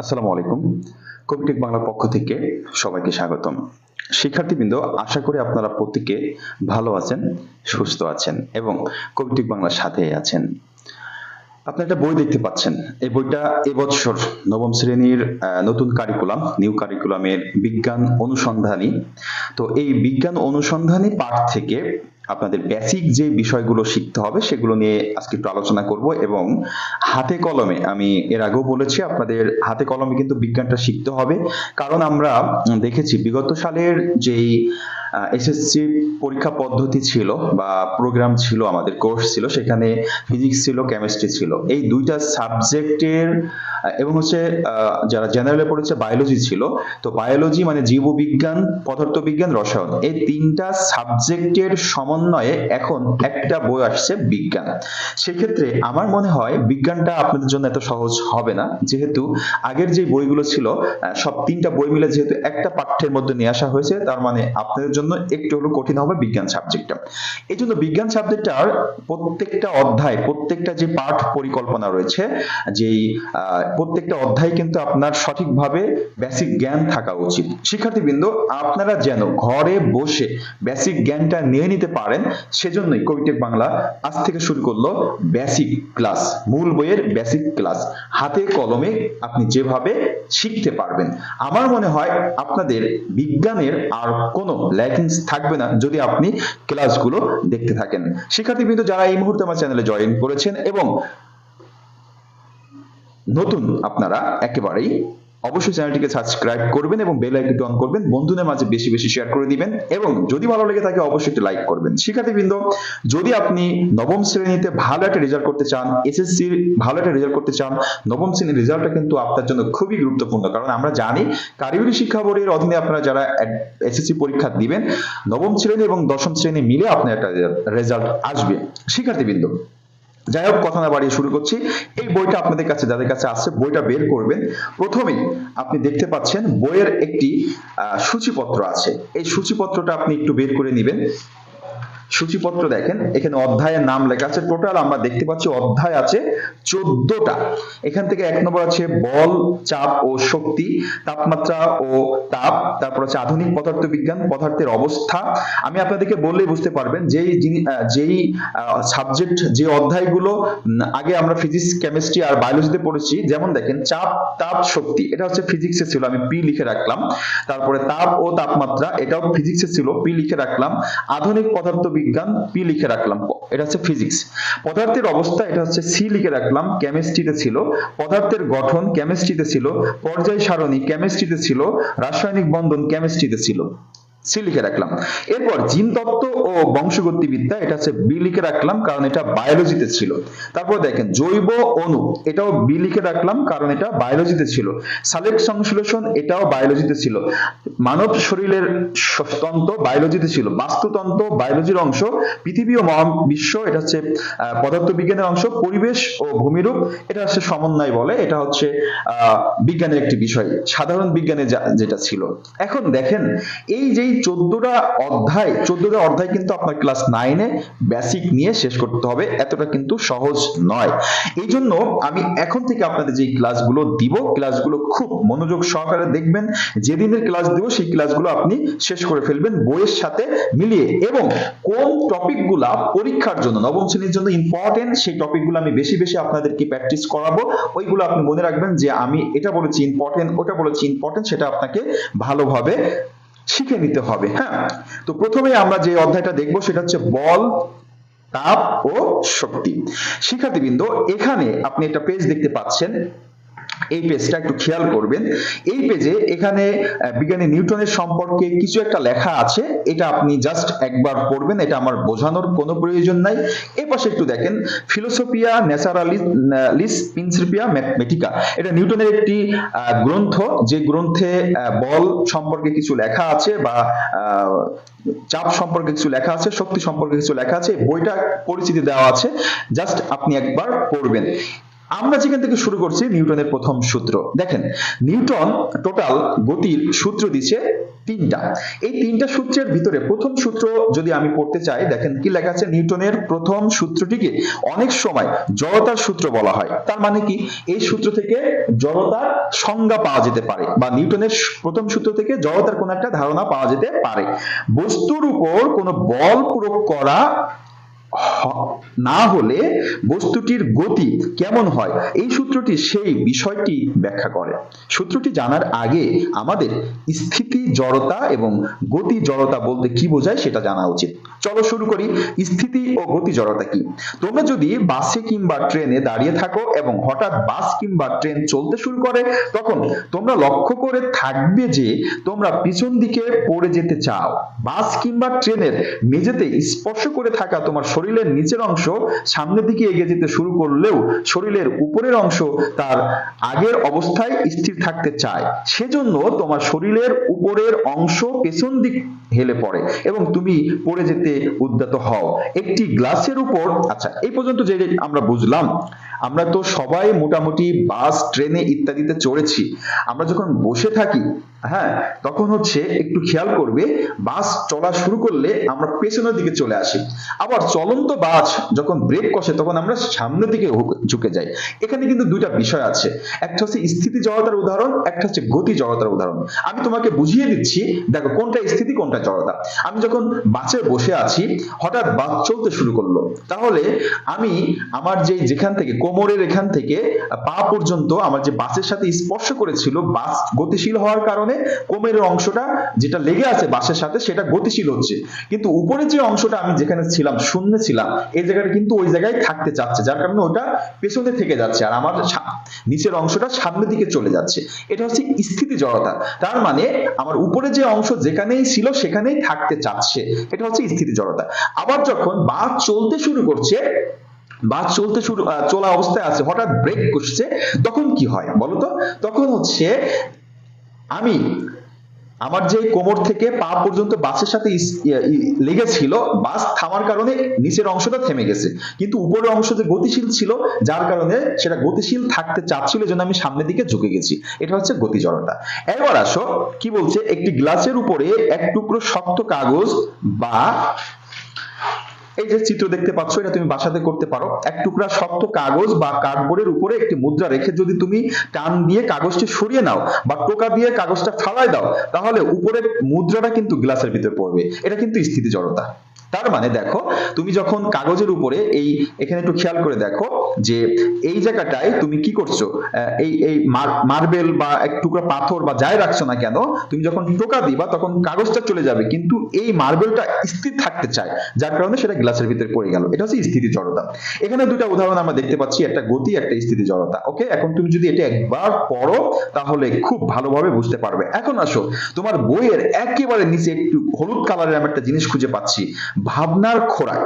আসসালামু আলাইকুম। কবিটেক বাংলার পক্ষ থেকে সবাইকে স্বাগতম। শিক্ষার্থীবৃন্দ, আশা করি আপনারা প্রত্যেকে ভালো আছেন, সুস্থ আছেন এবং কবিটেক বাংলার সাথে আছেন। আপনি একটা বই দেখতে পাচ্ছেন। এই বইটা এবছর নবম শ্রেণির নতুন কারিকুলাম নিউ কারিকুলামের বিজ্ঞান অনুসন্ধানী। তো এই বিজ্ঞান অনুসন্ধানী পাঠ থেকে আপনাদের বেসিক যে বিষয়গুলো শিখতে হবে, সেগুলো নিয়ে আজকে একটু আলোচনা করব এবং হাতে কলমে, আমি এর আগেও বলেছি আপনাদের হাতে কলমে কিন্তু বিজ্ঞানটা শিখতে হবে। কারণ আমরা দেখেছি বিগত সালের যেই এসএসসি পরীক্ষা পদ্ধতি ছিল বা প্রোগ্রাম ছিল, আমাদের কোর্স ছিল, সেখানে ফিজিক্স ছিল কেমিস্ট্রি ছিল। এই দুইটা সাবজেক্টের এবং হচ্ছে যারা জেনারেলে পড়েছে বায়োলজি ছিল। তো বায়োলজি মানে জীববিজ্ঞান, পদার্থবিজ্ঞান, রসায়ন। এই তিনটা সাবজেক্টের সমন্বয়ে এখন একটা বই আসছে বিজ্ঞান। সেক্ষেত্রে আমার মনে হয় বিজ্ঞানটা আপনাদের জন্য এত সহজ হবে না। যেহেতু আগের যে বইগুলো ছিল সব তিনটা বই মিলে যেহেতু একটা পাঠ্যের মধ্যে নিয়ে আসা হয়েছে, তার মানে আপনাদের জন্য একটু হলো কঠিন হবে বিজ্ঞান সাবজেক্টটা এই জন্য বিজ্ঞান সাবজেক্টটার প্রত্যেকটা অধ্যায়, প্রত্যেকটা যে পাঠ পরিকল্পনা রয়েছে, যেই প্রত্যেকটা অধ্যায় কিন্তু আপনার সঠিকভাবে বেসিক জ্ঞান থাকা উচিত। শিক্ষার্থীবৃন্দ, আপনারা যেন ঘরে বসে বেসিক জ্ঞানটা নিয়ে নিতে পারেন সেজন্যই কবিটেক বাংলা আজ থেকে শুরু করল বেসিক ক্লাস মূল বইয়ের বেসিক ক্লাস হাতে কলমে আপনি যেভাবে শিখতে পারবেন। আমার মনে হয় আপনাদের বিজ্ঞানের আর কোনো ল্যাকিংস থাকবে না যদি আপনি ক্লাসগুলো দেখতে থাকেন। শিক্ষার্থীবৃন্দ যারা এই মুহূর্তে আমার চ্যানেলে জয়েন করেছেন এবং নতুন আপনারা একেবারেই অবশ্যই চ্যানেলটিকে সাবস্ক্রাইব করবেন এবং বেল আইকনটি অন করবেন। বন্ধুদের মাঝে বেশি বেশি শেয়ার করে দিবেন এবং যদি ভালো লেগে থাকে অবশ্যই একটি লাইক করবেন। শিক্ষার্থীবৃন্দ যদি আপনি নবম শ্রেণীতে ভালো একটা রেজাল্ট করতে চান এসএসসি ভালো একটা রেজাল্ট করতে চান, নবম শ্রেণির রেজাল্টটা কিন্তু আপনার জন্য খুবই গুরুত্বপূর্ণ। কারণ আমরা জানি কারিগরি শিক্ষা বোর্ডের অধীনে আপনারা যারা এসএসসি পরীক্ষা দিবেন, নবম শ্রেণি এবং দশম শ্রেণি মিলে আপনার একটা রেজাল্ট আসবে। শিক্ষার্থীবৃন্দ যাই হোক, কথা না বাড়িয়ে শুরু করছি। এই বইটা আপনাদের কাছে, যাদের কাছে আছে, বইটা বের করবেন। প্রথমেই আপনি দেখতে পাচ্ছেন বইয়ের একটি সূচিপত্র আছে। এই সূচিপত্রটা আপনি একটু বের করে নেবেন। সূচিপত্র দেখেন, এখানে অধ্যায়ের নাম লেখা আছে টোটাল, আমরা দেখতে পাচ্ছি অধ্যায় আছে চোদ্দটা। এখান থেকে এক নম্বর আছে বল, চাপ ও শক্তি, তাপমাত্রা ও তাপ, তারপর হচ্ছে আধুনিক পদার্থ বিজ্ঞান পদার্থের অবস্থা। আমি আপনাদেরকে বললেই বুঝতে পারবেন, যেই যেই সাবজেক্ট যে অধ্যায়গুলো আগে আমরা ফিজিক্স কেমিস্ট্রি আর বায়োলজিতে পড়েছি, যেমন দেখেন চাপ, তাপ, শক্তি, এটা হচ্ছে ফিজিক্সে ছিল, আমি পি লিখে রাখলাম। তারপরে তাপ ও তাপমাত্রা, এটাও ফিজিক্সে ছিল পি লিখে রাখলাম। আধুনিক পদার্থ বিজ্ঞান পি লিখে রাখলাম। এটা হচ্ছে ফিজিক্স পদার্থের অবস্থা, এটা হচ্ছে সি লিখে রাখলাম কেমিস্ট্রিতে ছিল। পদার্থের গঠন কেমিস্ট্রিতে ছিল পর্যায় সারণী কেমিস্ট্রিতে ছিল, রাসায়নিক বন্ধন কেমিস্ট্রিতে ছিল। সি লিখে রাখলাম। এরপর জিনতত্ত্ব ও বংশগতিবিদ্যা, এটা হচ্ছে বি লিখে রাখলাম, কারণ এটা বায়োলজিতে ছিল। তারপর দেখেন, জৈব অণু, এটাও বি লিখে রাখলাম, কারণ এটা বায়োলজিতে ছিল। সালেক সংশ্লেষণ, এটাও বায়োলজিতে ছিল। মানব শরীরের তন্ত্র বায়োলজিতে ছিল। বাস্তুতন্ত্র বায়োলজির অংশ, পৃথিবী ও মহাবিশ্ব এটা হচ্ছে পদার্থবিজ্ঞানের অংশ, পরিবেশ ও ভূমিরূপ, এটা হচ্ছে সমন্বয় বলে, এটা হচ্ছে বিজ্ঞানের একটি বিষয়। সাধারণ বিজ্ঞানে যেটা ছিল। এখন দেখেন, এই যেই চোদ্দটা অধ্যায় চোদ্দটা অধ্যায় কিন্তু আপনার ক্লাস নাইনে বেসিক নিয়ে শেষ করতে হবে, এতটা কিন্তু সহজ নয়। এই জন্য আমি এখন থেকে আপনাদের যে ক্লাসগুলো দিব ক্লাসগুলো খুব মনোযোগ সহকারে দেখবেন, যেদিনের ক্লাস দিব সেই ক্লাসগুলো আপনি শেষ করে ফেলবেন বইয়ের সাথে মিলিয়ে। এবং কোন টপিকগুলা পরীক্ষার জন্য, নবম শ্রেণির জন্য ইম্পর্টেন্ট সেই টপিকগুলো আমি বেশি বেশি আপনাদেরকে প্র্যাকটিস করাবো। ওইগুলো আপনি মনে রাখবেন যে আমি এটা বলেছি ইম্পর্টেন্ট ওটা বলেছি ইম্পর্টেন্ট সেটা আপনাকে ভালোভাবে শিখে নিতে হবে হ্যাঁ? তো প্রথমে আমরা যে অধ্যায়টা দেখব সেটা হচ্ছে বল, তাপ ও শক্তি। শিক্ষার্থীবৃন্দ, এখানে আপনি একটা পেজ দেখতে পাচ্ছেন। এই পেজটা একটু খেয়াল করবেন। এই পেজে এখানে বিজ্ঞানী নিউটনের সম্পর্কে কিছু একটা লেখা আছে। এটা আপনি জাস্ট একবার পড়বেন, এটা আমার বোঝানোর কোনো প্রয়োজন নাই। এই পাশে একটু দেখেন ফিলোসফিয়া ন্যাচারালিস প্রিন্সিপিয়া ম্যাথমেটিকা এটা নিউটনের একটি গ্রন্থ, যে গ্রন্থে বল সম্পর্কে কিছু লেখা আছে বা চাপ সম্পর্কে কিছু লেখা আছে, শক্তি সম্পর্কে কিছু লেখা আছে, বইটা পরিচিতি দেওয়া আছে। জাস্ট আপনি একবার পড়বেন। আমরা যেখান থেকে শুরু করছি নিউটনের প্রথম সূত্র। দেখেন, নিউটন টোটাল গতির সূত্র দিচ্ছে তিনটা। এই তিনটা সূত্রের ভিতরে প্রথম সূত্র যদি আমি পড়তে চাই, দেখেন কি লেখা আছে? নিউটনের প্রথম সূত্রটিকে অনেক সময় জড়তার সূত্র বলা হয়। তার মানে কি? এই সূত্র থেকে জড়তার সংজ্ঞা পাওয়া যেতে পারে বা নিউটনের প্রথম সূত্র থেকে জড়তার কোন একটা ধারণা পাওয়া যেতে পারে। বস্তুর উপর কোনো বল প্রয়োগ করা না হলে বস্তুটির গতি কেমন হয়? এই সূত্রটি সেই বিষয়টি ব্যাখ্যা করে। সূত্রটি জানার আগে আমাদের স্থিতি জড়তা এবং গতি জড়তা বলতে কি বোঝায় সেটা জানা উচিত। চলো শুরু করি। স্থিতি ও গতি জড়তা কি? তোমরা যদি বাসে কিংবা ট্রেনে দাঁড়িয়ে থাকো এবং হঠাৎ বাস কিংবা ট্রেন চলতে শুরু করে, তখন তোমরা লক্ষ্য করে থাকবে যে তোমরা পিছন দিকে পড়ে যেতে চাও। বাস কিংবা ট্রেনের মেঝেতে স্পর্শ করে থাকা তোমার শরীরের নিচের অংশ সামনের দিকে এগিয়ে যেতে শুরু করলেও শরীরের উপরের অংশ তার আগের অবস্থায় স্থির থাকতে চায়। সেজন্য তোমার শরীরের উপরের অংশ পেছন দিক হেলে পড়ে এবং তুমি পড়ে যেতে উদ্যত হও। একটি গ্লাসের উপর আচ্ছা এই পর্যন্ত যে আমরা বুঝলাম আমরা তো সবাই মোটামুটি বাস ট্রেনে ইত্যাদিতে চড়েছি। আমরা যখন বসে থাকি হ্যাঁ তখন হচ্ছে একটু খেয়াল করবে, বাস চলা শুরু করলে আমরা পেছনের দিকে চলে আসি। আবার চলন্ত বাস যখন ব্রেক কষে, তখন আমরা সামনের দিকে ঝুঁকে যাই। এখানে কিন্তু দুইটা বিষয় আছে। একটা হচ্ছে স্থিতি জড়তার উদাহরণ, একটা হচ্ছে গতি জড়তার উদাহরণ। আমি তোমাকে বুঝিয়ে দিচ্ছি, দেখো কোনটা স্থিতি, কোনটা জড়তা। আমি যখন বাসে বসে আছি, হঠাৎ বাস চলতে শুরু করল। তাহলে আমি আমার যে যেখান থেকে কোমরের এখান থেকে পা পর্যন্ত আমার যে বাসের সাথে স্পর্শ করেছিল, বাস গতিশীল হওয়ার কারণে কোমরের অংশটা যেটা লেগে আছে বাসের সাথে সেটা গতিশীল হচ্ছে। কিন্তু উপরে যে অংশটা আমি যেখানে ছিলাম, শূন্য ছিলাম, এই জায়গাটা কিন্তু ওই জায়গায় থাকতে চাচ্ছে, যার কারণে ওটা পেছনে থেকে যাচ্ছে আর আমার নিচের অংশটা সামনের দিকে চলে যাচ্ছে। এটা হচ্ছে স্থিতি জড়তা তার মানে আমার উপরে যে অংশ যেখানেই ছিল সেখানেই থাকতে চাচ্ছে। এটা হচ্ছে স্থিতি জড়তা আবার যখন বাস চলতে শুরু করছে বাস চলতে শুরু চলা অবস্থায় আছে, হঠাৎ ব্রেক করছে তখন কি হয় বলতো তখন হচ্ছে আমি আমার যে কোমর থেকে পা পর্যন্ত বাসের সাথে ইয়ে- লেগেছিল, বাস থামার কারণে নিচের অংশটা থেমে গেছে। কিন্তু উপরের অংশ যে গতিশীল ছিল, যার কারণে সেটা গতিশীল থাকতে চাচ্ছিল জন্য আমি সামনের দিকে ঝুঁকে গেছি। এটা হচ্ছে গতি জড়তা এবার আসো, কি বলছে? একটি গ্লাসের উপরে এক টুকরো শক্ত কাগজ বা এই যে চিত্র দেখতে পাচ্ছ, এটা তুমি বাসাতে করতে পারো। এক টুকরা শক্ত কাগজ বা কার্ডবোর্ডের উপরে একটি মুদ্রা রেখে যদি তুমি টান দিয়ে কাগজটি সরিয়ে নাও বা টোকা দিয়ে কাগজটা ফালায় দাও, তাহলে উপরের মুদ্রাটা কিন্তু গ্লাসের ভিতরে পড়বে। এটা কিন্তু স্থিতি জড়তা তার মানে দেখো, তুমি যখন কাগজের উপরে এই, এখানে একটু খেয়াল করে দেখো যে এই জায়গাটায় তুমি কি করছ? এই এই মার্বেল বা এক টুকরা পাথর বা যাই রাখছো না কেন, তুমি যখন টোকা দিবা তখন কাগজটা চলে যাবে। কিন্তু এই মার্বেলটা স্থির থাকতে চায়, যার কারণে সেটা গ্লাসের ভিতরে পড়ে গেল। এটা হচ্ছে স্থিতি জড়তা। এখানে দুটো উদাহরণ আমরা দেখতে পাচ্ছি, একটা গতি, একটা স্থিতি জড়তা। ওকে এখন তুমি যদি এটা একবার পড়ো, তাহলে খুব ভালোভাবে বুঝতে পারবে। এখন আসো, তোমার বইয়ের একেবারে নিচে একটু হলুদ কালারের আমি একটা জিনিস খুঁজে পাচ্ছি। ভাবনার খোরাক।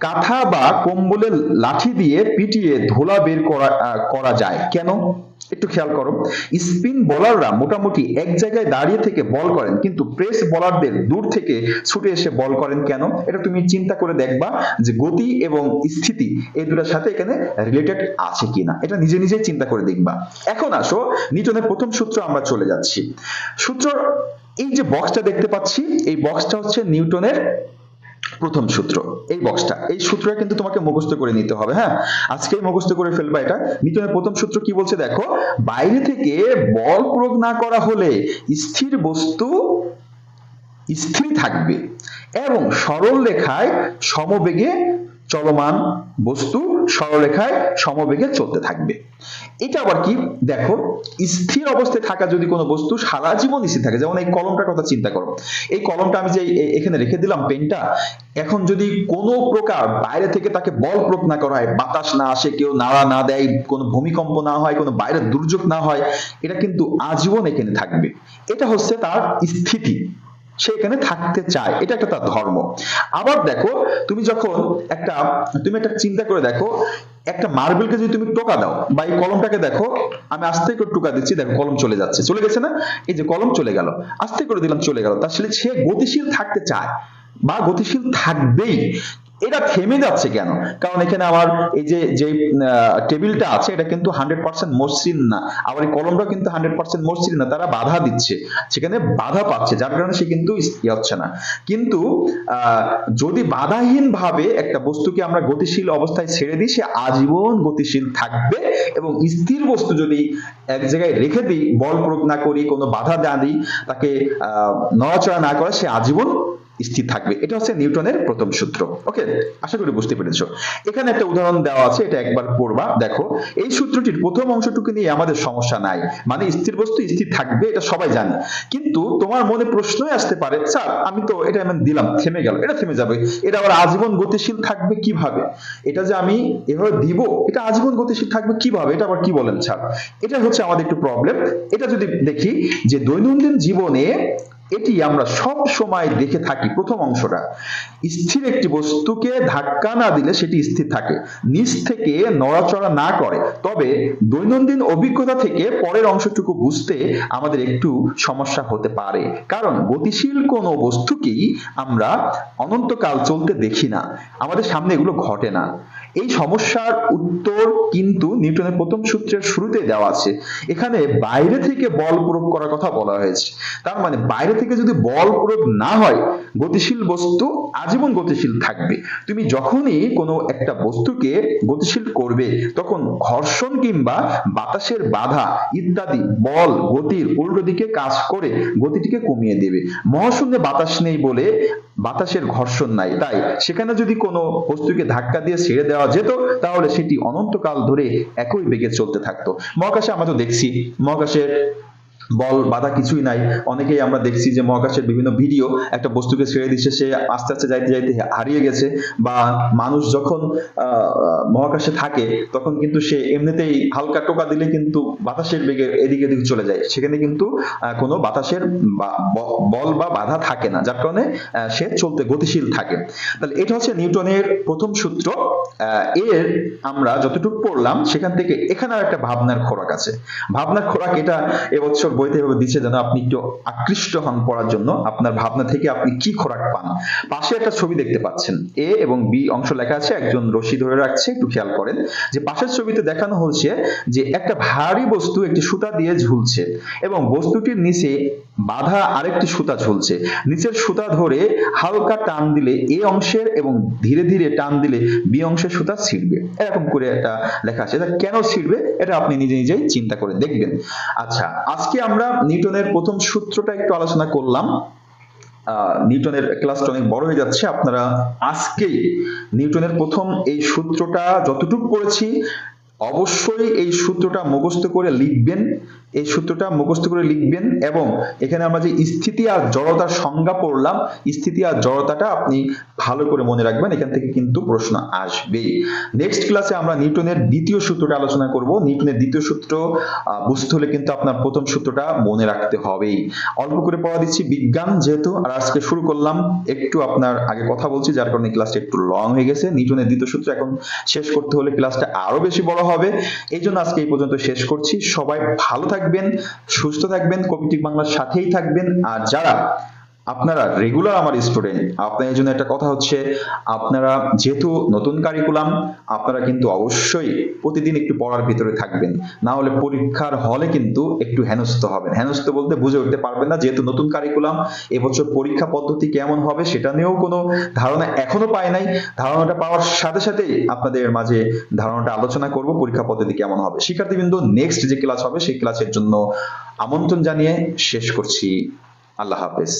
কাঁথা বা কম্বলের লাঠি দিয়ে পিটিয়ে ধোলা বের করা করা যায়। কেন? একটু খেয়াল করো। স্পিন বোলাররা মোটামুটি এক জায়গায় দাঁড়িয়ে থেকে বল করেন, কিন্তু প্রেস বোলারদের দূর থেকে ছুটে এসে বল করেন কেন? এটা তুমি চিন্তা করে দেখবা যে গতি এবং স্থিতি এই দুটার সাথে এখানে রিলেটেড আছে কিনা। এটা নিজে নিজে চিন্তা করে দেখবা। এখন আসো, নিউটনের প্রথম সূত্র আমরা চলে যাচ্ছি। সূত্র এই যে বক্সটা দেখতে পাচ্ছি, এই বক্সটা হচ্ছে নিউটনের প্রথম সূত্র। এই বক্সটা এই সূত্রটা কিন্তু তোমাকে মুখস্থ করে নিতে হবে হ্যাঁ? আজকেই মুখস্থ করে ফেলবা এটা। নিউটনের প্রথম সূত্র কি বলছে দেখো? বাইরে থেকে বল প্রয়োগ না করা হলে স্থির বস্তু স্থির থাকবে এবং সরল রেখায় সমবেগে চলমান বস্তু সরলরেখায় সমবেগে চলতে থাকবে। এটা আবার কি? দেখো, স্থির অবস্থায় থাকা যদি কোনো বস্তু সারা জীবন স্থির থাকে, যেমন এই কলমটার কথা চিন্তা করো। এই কলমটা আমি যে এখানে রেখে দিলাম, পেনটা, এখন যদি কোনো প্রকার বাইরে থেকে তাকে বল প্রয়োগ না করা হয়, বাতাস না আসে, কেউ নাড়া না দেয়, কোনো ভূমিকম্প না হয়, কোনো বাইরের দুর্যোগ না হয়, এটা কিন্তু আজীবন এখানে থাকবে। এটা হচ্ছে তার স্থিতি। সে এখানে থাকতে চায়। এটা একটা তার ধর্ম। আবার দেখো, তুমি যখন একটা, তুমি একটা চিন্তা করে দেখো, একটা মার্বেলকে যদি তুমি টোকা দাও, বা এই কলমটাকে দেখো, আমি আস্তে করে টোকা দিচ্ছি, দেখো কলম চলে যাচ্ছে। চলে গেছে না? এই যে কলম চলে গেল, আস্তে করে দিলাম, চলে গেল। তার সাথে সে গতিশীল থাকতে চায়, বা গতিশীল থাকবেই। এটা থেমে যাচ্ছে কেন? কারণ এখানে আমার এই যে যে টেবিলটা আছে, এটা কিন্তু হান্ড্রেড পার্সেন্ট মসৃণ না। আবার এই কলমটা কিন্তু হান্ড্রেড পার্সেন্ট মসৃণ না, তারা বাধা দিচ্ছে। সেখানে বাধা পাচ্ছে, যার কারণে সে কিন্তু হচ্ছে না। কিন্তু যদি বাধাহীন ভাবে একটা বস্তুকে আমরা গতিশীল অবস্থায় ছেড়ে দিই, সে আজীবন গতিশীল থাকবে এবং স্থির বস্তু যদি এক জায়গায় রেখে দিই, বল প্রয়োগ না করি, কোনো বাধা না দিই, তাকে নড়াচড়া না করে, সে আজীবন স্থির থাকবে। এটা হচ্ছে নিউটনের প্রথম সূত্র। ওকে? আশা করি বুঝতে পেরেছ। এখানে একটা উদাহরণ দেওয়া আছে, এটা একবার পড়বা। দেখো, এই সূত্রটির প্রথম অংশটুকু নিয়ে আমাদের সমস্যা নাই। মানে স্থির বস্তু স্থির থাকবে, এটা সবাই জানে। কিন্তু তোমার মনে প্রশ্নই আসতে পারে, স্যার, আমি তো এটা আমি দিলাম, থেমে গেল, এটা থেমে যাবে। এটা আবার আজীবন গতিশীল থাকবে কীভাবে? এটা যে আমি এভাবে দিব, এটা আজীবন গতিশীল থাকবে কীভাবে? এটা আবার কি বলেন, স্যার? এটা হচ্ছে আমাদের একটু প্রবলেম এটা যদি দেখি যে দৈনন্দিন জীবনে এটি আমরা সব সময় দেখে থাকি প্রথম অংশটা। স্থির একটি বস্তুকে ধাক্কা না দিলে সেটি স্থির থাকে। নিচ থেকে নড়াচড়া না করে। তবে দৈনন্দিন অভিজ্ঞতা থেকে পরের অংশটুকু বুঝতে আমাদের একটু সমস্যা হতে পারে। কারণ গতিশীল কোনো বস্তুকেই আমরা অনন্তকাল চলতে দেখি না। আমাদের সামনে এগুলো ঘটে না। এই সমস্যার উত্তর কিন্তু নিউটনের প্রথম সূত্রের শুরুতে দেওয়া আছে। এখানে বাইরে থেকে বল প্রয়োগ করার কথা বলা হয়েছে। তার মানে বাইরে থেকে যদি বল প্রয়োগ না হয়, গতিশীল বস্তু আজীবন গতিশীল থাকবে। তুমি যখনই কোনো একটা বস্তুকে গতিশীল করবে, তখন ঘর্ষণ কিংবা বাতাসের বাধা ইত্যাদি বল গতির উল্টো দিকে কাজ করে, গতিটিকে কমিয়ে দেবে। মহাশূন্যে বাতাস নেই বলে বাতাসের ঘর্ষণ নাই। তাই সেখানে যদি কোনো বস্তুকে ধাক্কা দিয়ে ছেড়ে দেওয়া যেত তাহলে সেটি অনন্তকাল ধরে একই বেগে চলতে থাকতো। মহাকাশে আমরা তো দেখছি মহাকাশের বল বাধা কিছুই নাই। অনেকেই আমরা দেখছি যে মহাকাশের বিভিন্ন ভিডিও একটা বস্তুকে ছেড়ে দিচ্ছে, সে আস্তে আস্তে যাইতে যাইতে হারিয়ে গেছে বা মানুষ যখন মহাকাশে থাকে তখন কিন্তু সে এমনিতেই হালকা টোকা দিলে কিন্তু বাতাসের বেগে এদিকে এদিকে চলে যায়। সেখানে কিন্তু কোনো বাতাসের বল বা বাধা থাকে না, যার কারণে সে চলতে গতিশীল থাকে। তাহলে এটা হচ্ছে নিউটনের প্রথম সূত্র। এর আমরা যতটুকু পড়লাম, সেখান থেকে এখানে একটা ভাবনার খোরাক আছে। ভাবনার খোরাক এটা এবছর বইতে এভাবে দিচ্ছে যেন আপনি একটু আকৃষ্ট হন পড়ার জন্য। আপনার ভাবনা থেকে আপনি কি খোরাক পান? পাশে একটা ছবি দেখতে পাচ্ছেন। এ এবং বি অংশ লেখা আছে, একজন রশি ধরে রাখছে, একটু খেয়াল করেন। যে পাশের ছবিতে দেখানো হচ্ছে যে একটা ভারী বস্তু একটি সুতা দিয়ে ঝুলছে এবং বস্তুটির নিচে বাধা আরেকটি সুতা ঝুলছে। নিচের সুতা ধরে হালকা টান দিলে এ অংশের এবং ধীরে ধীরে টান দিলে বি অংশের সুতা ছিঁড়বে। এরকম করে একটা লেখা আছে। কেন ছিঁড়বে? এটা আপনি নিজে নিজেই চিন্তা করে দেখবেন। আচ্ছা আজকে আমরা নিউটনের প্রথম সূত্রটা একটু আলোচনা করলাম। নিউটনের ক্লাসটা অনেক বড় হয়ে যাচ্ছে। আপনারা আজকেই নিউটনের প্রথম এই সূত্রটা যতটুকু পড়েছি, অবশ্যই এই সূত্রটা মুখস্থ করে লিখবেন। এই সূত্রটা মুখস্থ করে লিখবেন এবং এখানে আমরা যে স্থিতি আর জড়তার সংজ্ঞা পড়লাম, স্থিতি আর জড়তাটা আপনি ভালো করে মনে রাখবেন, এখান থেকে কিন্তু প্রশ্ন আসবেই নেক্সট ক্লাসে আমরা নিউটনের দ্বিতীয় সূত্রটা আলোচনা করব। নিউটনের দ্বিতীয় সূত্র বুঝতে হলে কিন্তু আপনার প্রথম সূত্রটা মনে রাখতে হবেই অল্প করে পড়া দিচ্ছি, বিজ্ঞান যেহেতু, আর আজকে শুরু করলাম, একটু আপনার আগে কথা বলছি, যার কারণে ক্লাসটা একটু লং হয়ে গেছে। নিউটনের দ্বিতীয় সূত্র এখন শেষ করতে হলে ক্লাসটা আরও বেশি বড় হবে। এই জন্য আজকে এই পর্যন্ত শেষ করছি। সবাই ভালো থাকবেন সুস্থ থাকবেন কমিটি বাংলার সাথেই থাকবেন। আর যারা আপনারা রেগুলার আমার স্টুডেন্ট আপনাদের জন্য একটা কথা হচ্ছে, আপনারা যেহেতু নতুন কারিকুলাম আপনারা কিন্তু অবশ্যই প্রতিদিন একটু পড়ার ভিতরে থাকবেন। না হলে পরীক্ষার হলে কিন্তু একটু হেনস্থ হবেন। হেনস্থ বলতে বুঝে উঠতে পারবেন না, যেহেতু নতুন কারিকুলাম এবছর পরীক্ষা পদ্ধতি কেমন হবে সেটা নিয়েও কোনো ধারণা এখনও পাই নাই। ধারণাটা পাওয়ার সাথে সাথেই আপনাদের মাঝে ধারণাটা আলোচনা করব, পরীক্ষা পদ্ধতি কেমন হবে। শিক্ষার্থীবৃন্দ নেক্সট যে ক্লাস হবে সেই ক্লাসের জন্য আমন্ত্রণ জানিয়ে শেষ করছি। আল্লাহ হাফেজ।